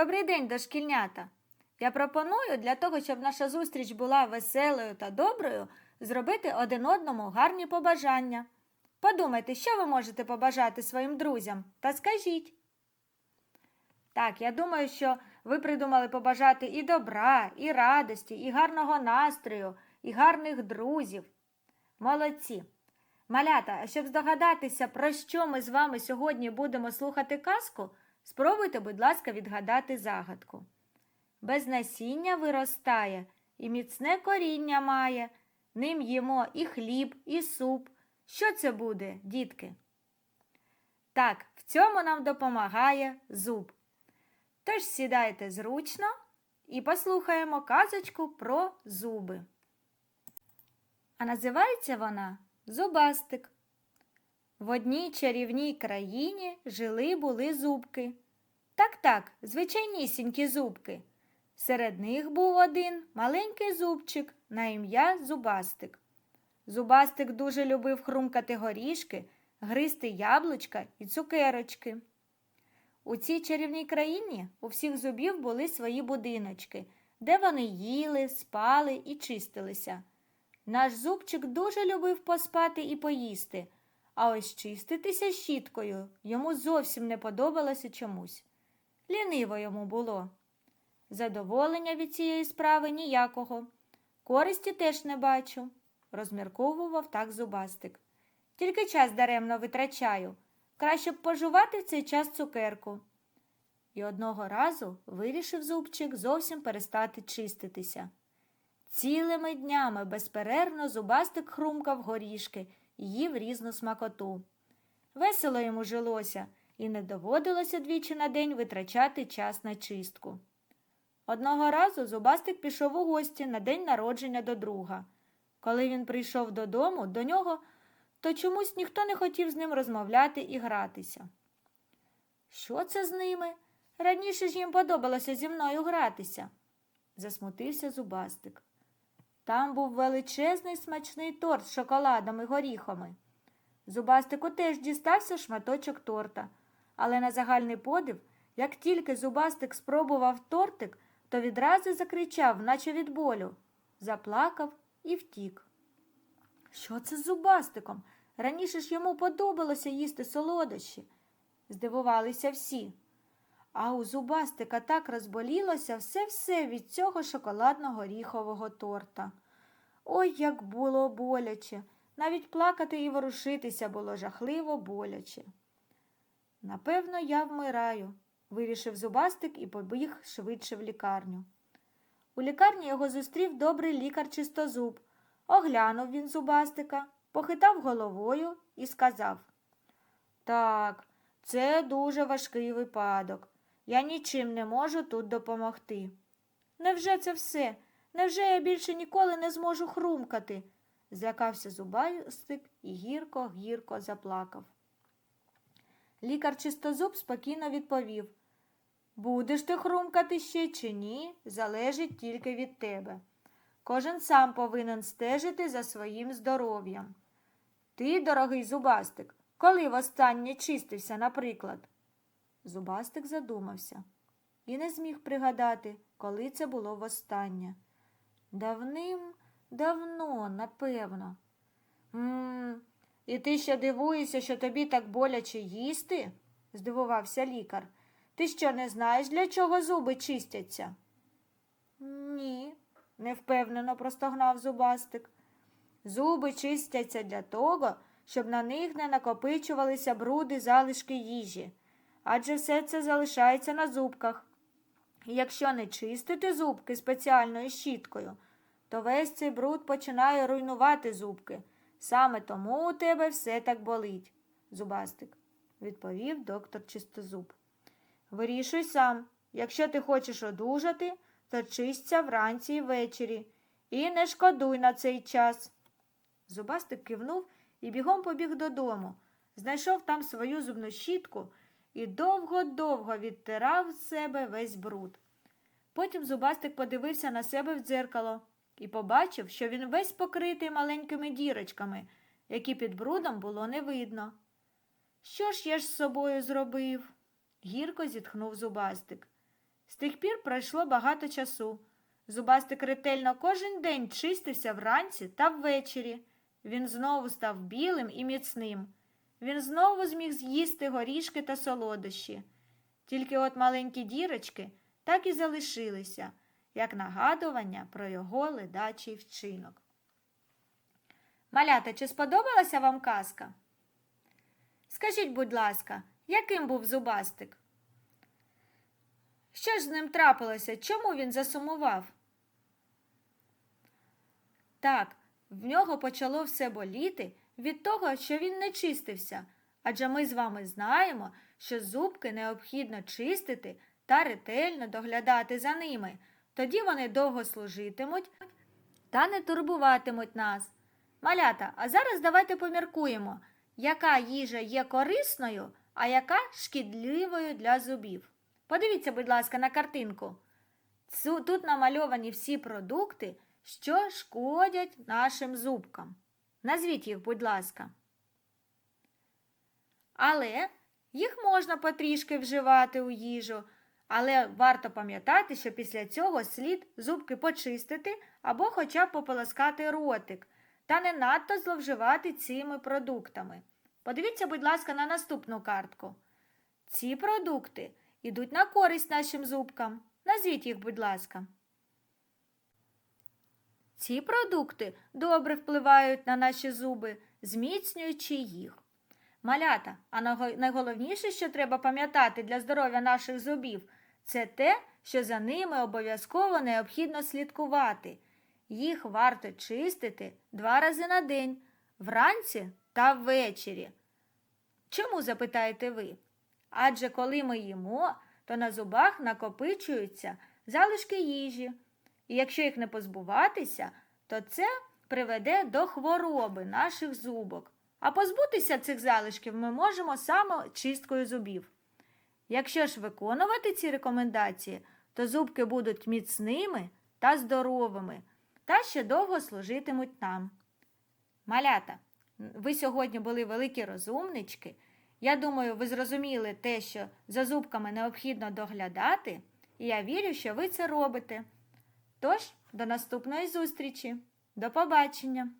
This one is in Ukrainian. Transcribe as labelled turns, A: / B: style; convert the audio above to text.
A: Добрий день, дошкільнята! Я пропоную для того, щоб наша зустріч була веселою та доброю, зробити один одному гарні побажання. Подумайте, що ви можете побажати своїм друзям та скажіть. Так, я думаю, що ви придумали побажати і добра, і радості, і гарного настрою, і гарних друзів. Молодці! Малята, щоб здогадатися, про що ми з вами сьогодні будемо слухати казку, спробуйте, будь ласка, відгадати загадку. Без насіння виростає, і міцне коріння має, ним їмо і хліб, і суп. Що це буде, дітки? Так, в цьому нам допомагає зуб. Тож сідайте зручно і послухаємо казочку про зуби. А називається вона Зубастик. В одній чарівній країні жили були зубки. Так, так, звичайнісінькі зубки. Серед них був один маленький зубчик на ім'я Зубастик. Зубастик дуже любив хрумкати горішки, гризти яблучка і цукерочки. У цій чарівній країні у всіх зубів були свої будиночки, де вони їли, спали і чистилися. Наш зубчик дуже любив поспати і поїсти, а ось чиститися щіткою йому зовсім не подобалося чомусь. Ліниво йому було. Задоволення від цієї справи ніякого. Користі теж не бачу, розмірковував так зубастик. Тільки час даремно витрачаю. Краще б пожувати в цей час цукерку. І одного разу вирішив зубчик зовсім перестати чиститися. Цілими днями безперервно зубастик хрумкав горішки їв різну смакоту. Весело йому жилося, і не доводилося двічі на день витрачати час на чистку. Одного разу зубастик пішов у гості на день народження до друга. Коли він прийшов додому, до нього, то чомусь ніхто не хотів з ним розмовляти і гратися. Що це з ними? Раніше ж їм подобалося зі мною гратися, засмутився зубастик. Там був величезний смачний торт з шоколадом і горіхами. Зубастику теж дістався шматочок торта, але на загальний подив, як тільки зубастик спробував тортик, то відразу закричав, наче від болю, заплакав і втік. Що це з зубастиком? Раніше ж йому подобалося їсти солодощі, здивувалися всі. А у зубастика так розболілося все-все від цього шоколадного горіхового торта. Ой, як було боляче. Навіть плакати і ворушитися було жахливо боляче. Напевно, я вмираю, вирішив зубастик і побіг швидше в лікарню. У лікарні його зустрів добрий лікар чистозуб. Оглянув він зубастика, похитав головою і сказав Так, це дуже важкий випадок. Я нічим не можу тут допомогти. Невже це все? Невже я більше ніколи не зможу хрумкати? злякався зубастик і гірко, гірко заплакав. Лікар чистозуб спокійно відповів Будеш ти хрумкати ще чи ні, залежить тільки від тебе. Кожен сам повинен стежити за своїм здоров'ям. Ти, дорогий зубастик, коли востаннє чистився, наприклад? Зубастик задумався і не зміг пригадати, коли це було востаннє. Давним, давно, напевно. «М-м, І ти ще дивуєшся, що тобі так боляче їсти? здивувався лікар. Ти що не знаєш, для чого зуби чистяться? Ні, невпевнено простогнав зубастик. Зуби чистяться для того, щоб на них не накопичувалися бруди залишки їжі, адже все це залишається на зубках. Якщо не чистити зубки спеціальною щіткою, то весь цей бруд починає руйнувати зубки. Саме тому у тебе все так болить, зубастик, відповів доктор Чистозуб. Вирішуй сам, якщо ти хочеш одужати, то чисться вранці і ввечері, і не шкодуй на цей час. Зубастик кивнув і бігом побіг додому, знайшов там свою зубну щітку і довго-довго відтирав з себе весь бруд. Потім зубастик подивився на себе в дзеркало і побачив, що він весь покритий маленькими дірочками, які під брудом було не видно. Що ж я ж з собою зробив? гірко зітхнув зубастик. З тих пір пройшло багато часу. Зубастик ретельно кожен день чистився вранці та ввечері. Він знову став білим і міцним. Він знову зміг з'їсти горішки та солодощі. Тільки от маленькі дірочки так і залишилися, як нагадування про його ледачий вчинок. Малята, чи сподобалася вам казка? Скажіть, будь ласка, яким був зубастик? Що ж з ним трапилося? Чому він засумував? Так, в нього почало все боліти від того, що він не чистився, адже ми з вами знаємо, що зубки необхідно чистити та ретельно доглядати за ними. Тоді вони довго служитимуть та не турбуватимуть нас. Малята, а зараз давайте поміркуємо, яка їжа є корисною, а яка шкідливою для зубів. Подивіться, будь ласка, на картинку. Тут намальовані всі продукти, що шкодять нашим зубкам. Назвіть їх, будь ласка. Але їх можна потрішки вживати у їжу, але варто пам'ятати, що після цього слід зубки почистити або хоча б пополоскати ротик та не надто зловживати цими продуктами. Подивіться, будь ласка, на наступну картку. Ці продукти йдуть на користь нашим зубкам. Назвіть їх, будь ласка. Ці продукти добре впливають на наші зуби, зміцнюючи їх. Малята, а найголовніше, що треба пам'ятати для здоров'я наших зубів, це те, що за ними обов'язково необхідно слідкувати. Їх варто чистити два рази на день, вранці та ввечері. Чому запитаєте ви? Адже коли ми їмо, то на зубах накопичуються залишки їжі. І якщо їх не позбуватися, то це приведе до хвороби наших зубок. А позбутися цих залишків ми можемо саме чисткою зубів. Якщо ж виконувати ці рекомендації, то зубки будуть міцними та здоровими та ще довго служитимуть нам. Малята, ви сьогодні були великі розумнички. Я думаю, ви зрозуміли те, що за зубками необхідно доглядати, і я вірю, що ви це робите. Тож, до наступної зустрічі. До побачення!